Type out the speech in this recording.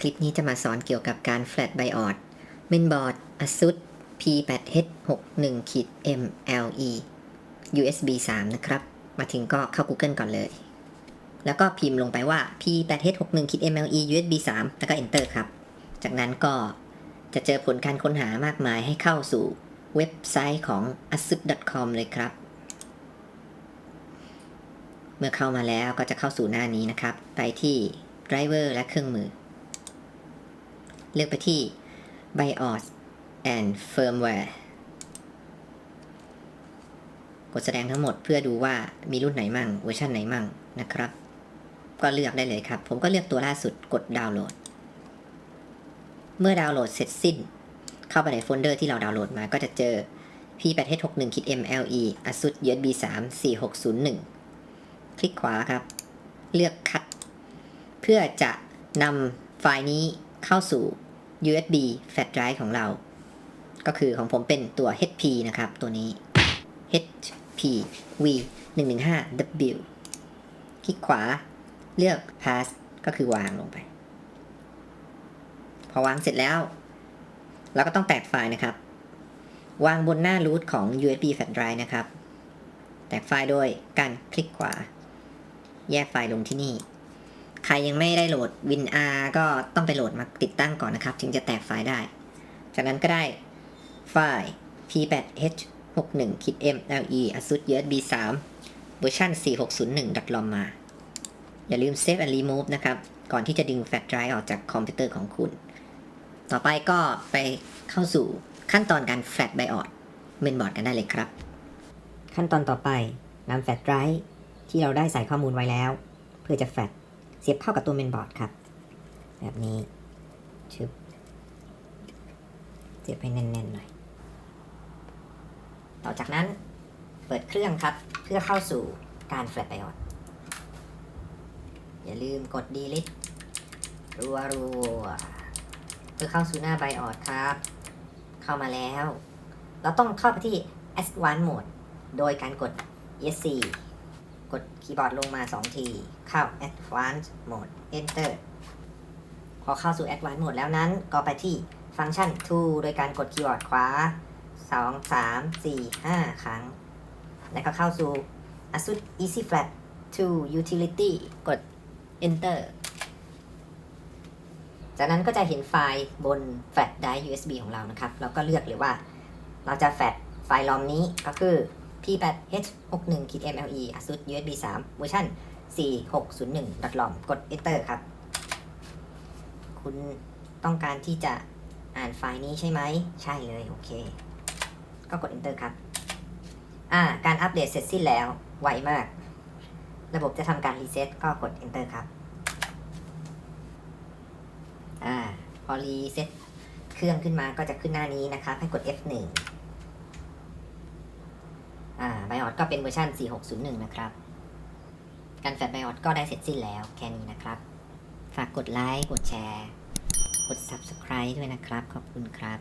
คลิปนี้จะมาสอนเกี่ยวกับการ Flat BIOS Mainboard ASUS P8H61 MLE USB 3 นะครับ มาถึงก็เข้า Google ก่อนเลย แล้วก็พิมพ์ลงไปว่า P8H61 MLE USB 3 แล้วก็ Enter ครับ จากนั้นก็จะเจอผลการค้นหามากมายให้เข้าสู่เว็บไซต์ของ asus.com เลยครับ เมื่อเข้ามาแล้วก็จะเข้าสู่หน้านี้นะครับ ไปที่ driver และเครื่องมือ เลือกไปที่ BIOS and firmware กดแสดงทั้งหมดเพื่อดูว่ามีรุ่นไหนมั่งเวอร์ชันไหนมั่งนะครับ ก็เลือกได้เลยครับ ผมก็เลือกตัวล่าสุดกดดาวน์โหลด เมื่อดาวน์โหลดเสร็จสิ้น เข้าไปในโฟลเดอร์ที่เราดาวน์โหลดมาก็จะเจอ P8H61 kit MLE ASUS USB 3 4601 คลิกขวาครับ เลือกคัด เพื่อจะนำไฟล์นี้ เข้าสู่ USB flash drive ของเรา ก็คือของผมเป็นตัว HP นะครับตัวนี้ HP V 115 W คลิกขวาเลือก pass ก็คือวางลงไป พอวางเสร็จแล้ว เราก็ต้องแตกไฟล์นะครับ วางบนหน้ารูทของ USB flash drive นะครับ แตกไฟล์โดยการคลิกขวา แยกไฟล์ลงที่นี่ ใครยังไม่ได้โหลด WinR ก็ต้องไปโหลดมาติดตั้งก่อนนะครับ ถึงจะแตกไฟล์ได้ จากนั้นก็ได้ไฟล์ p8h61 kit mle asus usb 3เวอร์ชัน4601 .lom มา อย่าลืม save and remove นะครับ ก่อนที่จะดึงแฟลชไดรฟ์ออกจากคอมพิวเตอร์ของคุณ ต่อไปก็ไปเข้าสู่ขั้นตอนการ flash BIOS mainboard กันได้เลยครับ ขั้นตอนต่อไปนำแฟลชไดรฟ์ที่เราได้ใส่ข้อมูลไว้แล้ว เพื่อจะแฟลช เสียบเข้ากับตัวเมนบอร์ดครับ แบบนี้ชึบเสียบให้แน่นๆหน่อย ต่อจากนั้นเปิดเครื่องครับ เพื่อเข้าสู่การแฟลชไบออดอย่าลืมกด delete รัวรัวๆเพื่อเข้าสู่หน้าไบออดครับ เข้ามาแล้ว เราต้องเข้าไปที่ advanced mode โดยการกด ESC กดคีย์บอร์ดลงมา 2 ที เข้า Advanced Mode Enter พอเข้าสู่ Advanced Mode แล้วนั้น ก็ไปที่ฟังก์ชัน Tool โดยการกดคีย์บอร์ดขวา 2 3 4 5 ครั้ง แล้วก็เข้าสู่ ASUS Easy Flat Tool Utility กด Enter จากนั้นก็จะเห็นไฟล์บน Flash Drive USB ของเรานะครับ เราก็เลือกเลยว่า เราจะแฟลชไฟล์ลอมนี้ก็คือ P8H61 HTMLE ASUS USB 3เวอร์ชัน4601 .lom กด Enter ครับ คุณต้องการที่จะอ่านไฟล์นี้ใช่ไหม ใช่เลย โอเค ก็กด Enter ครับ อ่า การอัปเดตเสร็จสิ้นแล้ว ไวมาก ระบบจะทำการรีเซ็ตก็กด Enter ครับ อ่า พอรีเซ็ตเครื่องขึ้นมาก็จะขึ้นหน้านี้นะครับ ให้กด F1 อ่าไบออดก็เป็นเวอร์ชัน4601 นะครับ การแฟลชไบออสก็ได้เสร็จสิ้นแล้วแค่นี้นะครับ ฝากกดไลค์ กดแชร์ กด Subscribe ด้วยนะครับ ขอบคุณครับ